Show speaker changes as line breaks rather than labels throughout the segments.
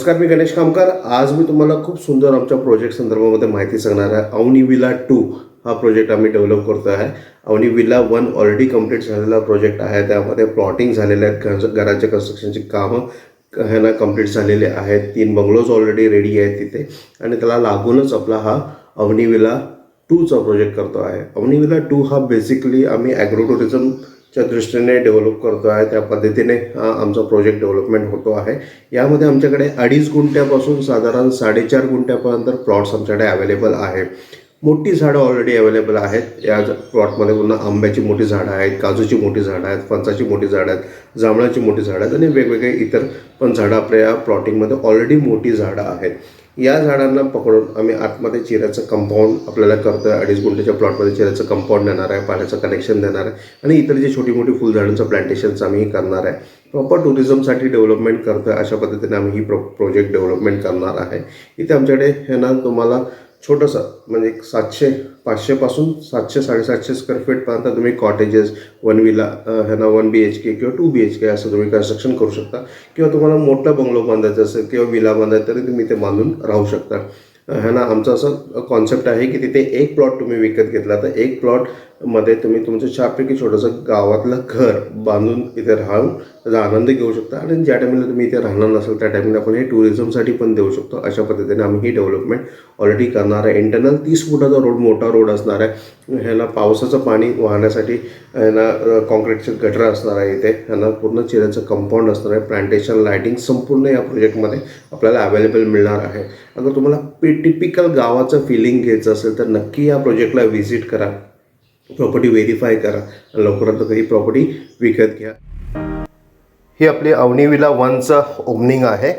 नमस्कार मी गणेश कामकार आज मी तुम्हाला खूप सुंदर आमच्या प्रोजेक्ट संदर्भामध्ये माहिती सांगणार आहे. अवनी विला टू हा प्रोजेक्ट आम्ही डेव्हलप करतो आहे. Avani villa one already complete झालेला प्रोजेक्ट आहे. त्यामध्ये प्लॉटिंग झालेले आहेत. घराच्या कन्स्ट्रक्शनची कामं ह्यांना ना कंप्लीट झालेले आहेत. तीन बंगलोज ऑलरेडी रेडी आहेत तिथे. आणि त्याला लागूनच आपला हा अवनी विला टूचा प्रोजेक्ट करतो आहे. अवनी विला टू हा बेसिकली आम्ही ॲग्रो च्या दृष्टीने डेव्हलप करतो आहे. त्या पद्धतीने हा आमचा प्रोजेक्ट डेव्हलपमेंट होतो आहे. यामध्ये आमच्याकडे अडीच गुंठ्यापासून साधारण साडेचार गुंठ्यापर्यंत प्लॉट्स आमच्याकडे अवेलेबल आहे. मोठी झाडं ऑलरेडी अवेलेबल आहेत. या प्लॉटमध्ये पुन्हा आंब्याची मोठी झाडं आहेत काजूची मोठी झाडं आहेत फणसाची मोठी झाडं आहेत जांभळाची मोठी झाडं आहेत आणि वेगवेगळे इतर पण झाडं आपल्या या प्लॉटिंगमध्ये ऑलरेडी मोठी झाडं आहेत. या झाडांना पकडून आम्ही आतमध्ये चिऱ्याचं कंपाऊंड आपल्याला करतो आहे अडीच गुंठ्याच्या प्लॉटमध्ये चिऱ्याचं कंपाऊंड देणार आहे पाण्याचं कनेक्शन देणार आहे आणि इतर जे छोटी मोठी फुलझाडांचं प्लांटेशन्स आम्ही करणार आहे. प्रॉपर टुरिझमसाठी डेव्हलपमेंट करतो आहे अशा पद्धतीने आम्ही ही प्रो प्रोजेक्ट डेव्हलपमेंट करणार आहे. इथे आमच्याकडे हे ना तुम्हाला छोटंसं म्हणजे सातशे पाचशेपासून सातशे साडेसातशे स्क्वेअर फीटपर्यंत तुम्ही कॉटेजेस वन विला ह्यांना ना वन बी एच के किंवा टू बी एच के असं तुम्ही कन्स्ट्रक्शन करू शकता. किंवा तुम्हाला मोठा बंगलो बांधायचा असेल किंवा विला बांधायचा तरी तुम्ही ते बांधून राहू शकता. ह्यांना ना आमचं असं कॉन्सेप्ट आहे की तिथे एक प्लॉट तुम्ही विकत घेतला तर एक प्लॉट मध्ये तुम्ही तुमचं छापैकी छोटंसं गावातलं घर बांधून इथे राहून त्याचा आनंद घेऊ शकता. आणि ज्या टायमिंगला तुम्ही इथे राहणार नसाल त्या टायमिंगला आपण हे टुरिझमसाठी पण देऊ शकतो. अशा पद्धतीने आम्ही ही डेव्हलपमेंट ऑलरेडी करणार आहे. इंटरनल तीस फुटाचा रोड मोठा रोड असणार आहे. ह्याला पावसाचं पाणी वाहण्यासाठी ह्यांना कॉन्क्रीटचे गटर असणार आहे इथे. ह्यांना पूर्ण चिऱ्याचं कंपाऊंड असणार आहे. प्लांटेशन लायटिंग संपूर्ण या प्रोजेक्टमध्ये आपल्याला अवेलेबल मिळणार आहे. अगर तुम्हाला पी टिपिकल गावाचं फिलिंग घ्यायचं असेल तर नक्की या प्रोजेक्टला व्हिजिट करा. प्रॉपर्टी व्हेरीफाय करा. लवकरात लवकर ही प्रॉपर्टी विकत घ्या. ही आपली अवनी विला वनचं ओपनिंग आहे.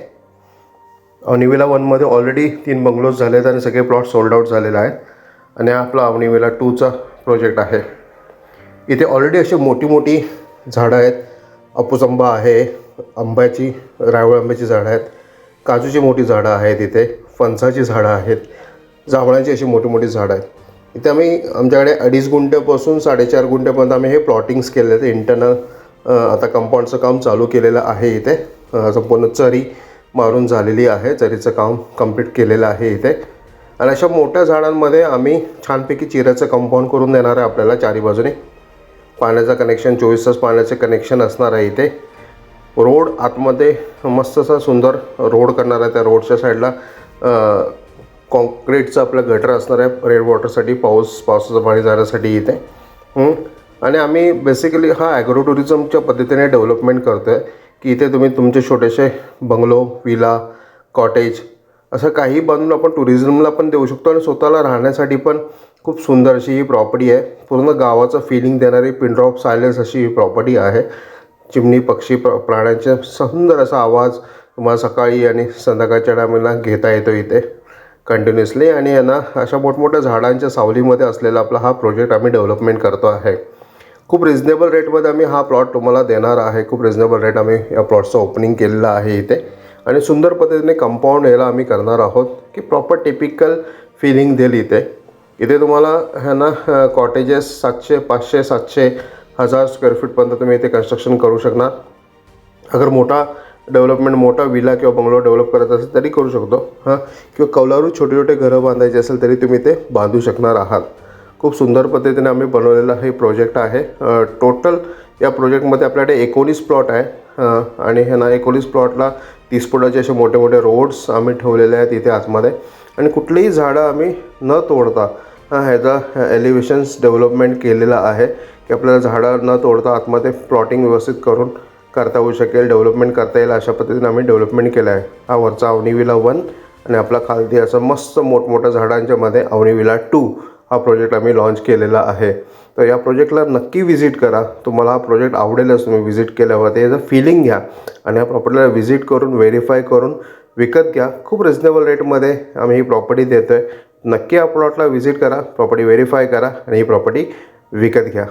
अवनीविला वनमध्ये ऑलरेडी तीन बंगलोज झाले आहेत आणि सगळे प्लॉट सोल्ड आउट झालेले आहेत. आणि हा आपला अवनीविला टूचा प्रोजेक्ट आहे. इथे ऑलरेडी अशी मोठी मोठी झाडं आहेत. अपूस आंबा आहे आंब्याची रावळ आंब्याची झाडं आहेत. काजूची मोठी झाडं आहेत इथे फणसाची झाडं आहेत. जांभळाची अशी मोठी मोठी झाडं आहेत. इथे आम्ही आमच्याकडे अडीच गुंठ्यापासून साडेचार गुंठ्यापर्यंत आम्ही हे प्लॉटिंग्स केले आहेत. इंटरनल आता कंपाऊंडचं काम चालू केलेलं आहे इथे. संपूर्ण चरी मारून झालेली आहे. चरीचं काम कंप्लीट केलेलं आहे इथे. आणि अशा मोठ्या झाडांमध्ये आम्ही छानपैकी चिऱ्याचं कंपाऊंड करून देणार आहे आपल्याला चारी बाजूने. पाण्याचं कनेक्शन चोवीस तास पाण्याचं कनेक्शन असणार आहे इथे. रोड आतमध्ये मस्त असा सुंदर रोड करणार आहे त्या रोडच्या साईडला कॉन्क्रीटचं आपलं गटर असणार आहे. रेड वॉटरसाठी पाऊस पावसाचं पाणी जाण्यासाठी इथे. आणि आम्ही बेसिकली हा ॲग्रो टुरिझमच्या पद्धतीने डेव्हलपमेंट करतो आहे की इथे तुम्ही तुमचे छोटेसे बंगलो विला कॉटेज असं काही बांधून आपण टुरिझमला पण देऊ शकतो आणि स्वतःला राहण्यासाठी पण खूप सुंदर अशी ही प्रॉपर्टी आहे. पूर्ण गावाचं फिलिंग देणारी पिनड्रॉप सायलेन्स अशी ही प्रॉपर्टी आहे. चिमणी पक्षी प्र प्राण्यांचे सुंदर असा आवाज तुम्हाला सकाळी आणि संध्याकाळच्या टायमाला घेता येतो इथे. कंटिन्युअसली आणि यांना अशा मोठमोठ्या झाडांच्या सावलीमध्ये असलेला आपला हा प्रोजेक्ट आम्ही डेव्हलपमेंट करतो आहे. खूप रिजनेबल रेटमध्ये आम्ही हा प्लॉट तुम्हाला देणार आहे. खूप रिजनेबल रेट आम्ही या प्लॉटचं ओपनिंग केलेलं आहे इथे. आणि सुंदर पद्धतीने कंपाऊंड याला आम्ही करणार आहोत की प्रॉपर टिपिकल फिलिंग देईल इथे. इथे तुम्हाला ह्यांना कॉटेजेस सातशे पाचशे सातशे हजार स्क्वेअर फीटपर्यंत तुम्ही इथे कन्स्ट्रक्शन करू शकणार. अगर मोठा डेव्हलपमेंट मोठा विला किंवा बंगलो डेव्हलप करत असेल तरी करू शकतो हां. किंवा कौलारू छोटे छोटे घरं बांधायचे असेल तरी तुम्ही ते बांधू शकणार आहात. खूप सुंदर पद्धतीने आम्ही बनवलेला हे प्रोजेक्ट आहे. टोटल या प्रोजेक्टमध्ये आपल्याकडे एकोणीस प्लॉट आहे आणि ह्या ना एकोणीस प्लॉटला तीस फुटाचे असे मोठे मोठे रोड्स आम्ही ठेवलेले आहेत इथे आतमध्ये. आणि कुठलीही झाडं आम्ही न तोडता ह्याचा एलिव्हेशन्स डेव्हलपमेंट केलेलं आहे की आपल्याला झाडं न तोडता आतमध्ये प्लॉटिंग व्यवस्थित करून करता येऊ शकेल डेव्हलपमेंट करता येईल अशा पद्धतीने आम्ही डेव्हलपमेंट केलं आहे हा वरचा अवनी विला वन आणि आपला खालती असं मस्त मोठमोठ्या झाडांच्यामध्ये अवनी विला टू हा प्रोजेक्ट आम्ही लॉन्च केलेला आहे. तर या प्रोजेक्टला नक्की व्हिजिट करा. तुम्हाला हा प्रोजेक्ट आवडेलच तुम्ही व्हिजिट केल्यावर याचं फिलिंग घ्या आणि या प्रॉपर्टीला व्हिजिट करून व्हेरीफाय करून विकत घ्या. खूप रिजनेबल रेटमध्ये आम्ही ही प्रॉपर्टी देतो आहे नक्की या प्लॉटला व्हिजिट करा प्रॉपर्टी व्हेरीफाय करा आणि ही प्रॉपर्टी विकत घ्या.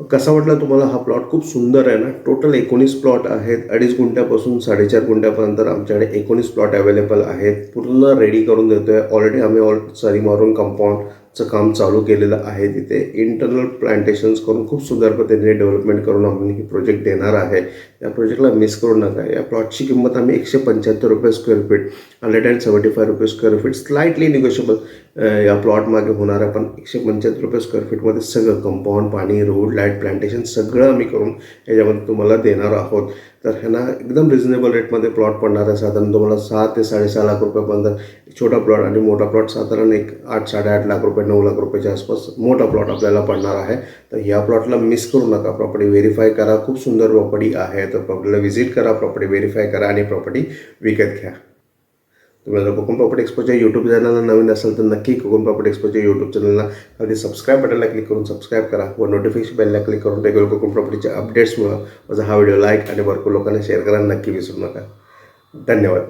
कसा वाटला तुम्हाला हा प्लॉट खूप सुंदर आहे ना. टोटल एकोणीस प्लॉट आहेत. अडीच गुंठ्यापासून साडेचार गुंठ्यापर्यंत आमच्याकडे एकोणीस प्लॉट अवेलेबल आहेत. पूर्ण रेडी करून देतो आहे ऑलरेडी आम्ही ऑल सरी मारून कंपाऊंडचं काम चालू केलेलं आहे तिथे. इंटरनल प्लांटेशन्स करून खूप सुंदर पद्धतीने डेव्हलपमेंट करून आम्ही ही प्रोजेक्ट देणार आहे. या प्रोजेक्टला मिस करू नका. या प्लॉटची किंमत आम्ही एकशे पंच्याहत्तर रुपये square feet hundred and seventy five रुपये स्क्वेअर फीट स्लाइटली निगोशिएबल या प्लॉट मागे होणार आहे पण एकशे पंच्याहत्तर रुपये स्क्वेअर फीटमध्ये सगळं कंपाऊंड पाणी रोड लाइट प्लांटेशन सगळं आम्ही करून याच्यामध्ये तुम्हाला देणार आहोत. तर ह्यांना एकदम रिझनेबल रेटमध्ये प्लॉट पडणार आहे. साधारण तुम्हाला सहा ते साडेसहा लाख रुपयापर्यंत छोटा प्लॉट आणि मोठा प्लॉट साधारण एक आठ साडेआठ लाख रुपये नऊ लाख रुपयाच्या आसपास मोठा प्लॉट आपल्याला पडणार आहे. तर या प्लॉटला मिस करू नका. प्रॉपर्टी व्हेरीफाय करा. खूप सुंदर प्रॉपर्टी आहेत तर प्रॉपर्टीला व्हिजिट करा प्रॉपर्टी व्हेरीफाय करा आणि प्रॉपर्टी विकत घ्या. तुम्ही जर कोकण प्रॉपर्टी एक्सपोच्या यूट्यूब चॅनलला नवीन असाल तर नक्की कोकण प्रॉपर्टी एक्सपोच्या यूट्यूब चॅनलला अगदी सबस्क्राईब बटनला क्लिक करून सबस्क्राईब करा व नोटिफिकेशन बेलला क्लिक करून रेग्युलर कोकण प्रॉपर्टीच्या अपडेट्समुळं माझा हा व्हिडिओ लाईक आणि भरपूर लोकांना शेअर करायला नक्की विसरू नका. धन्यवाद.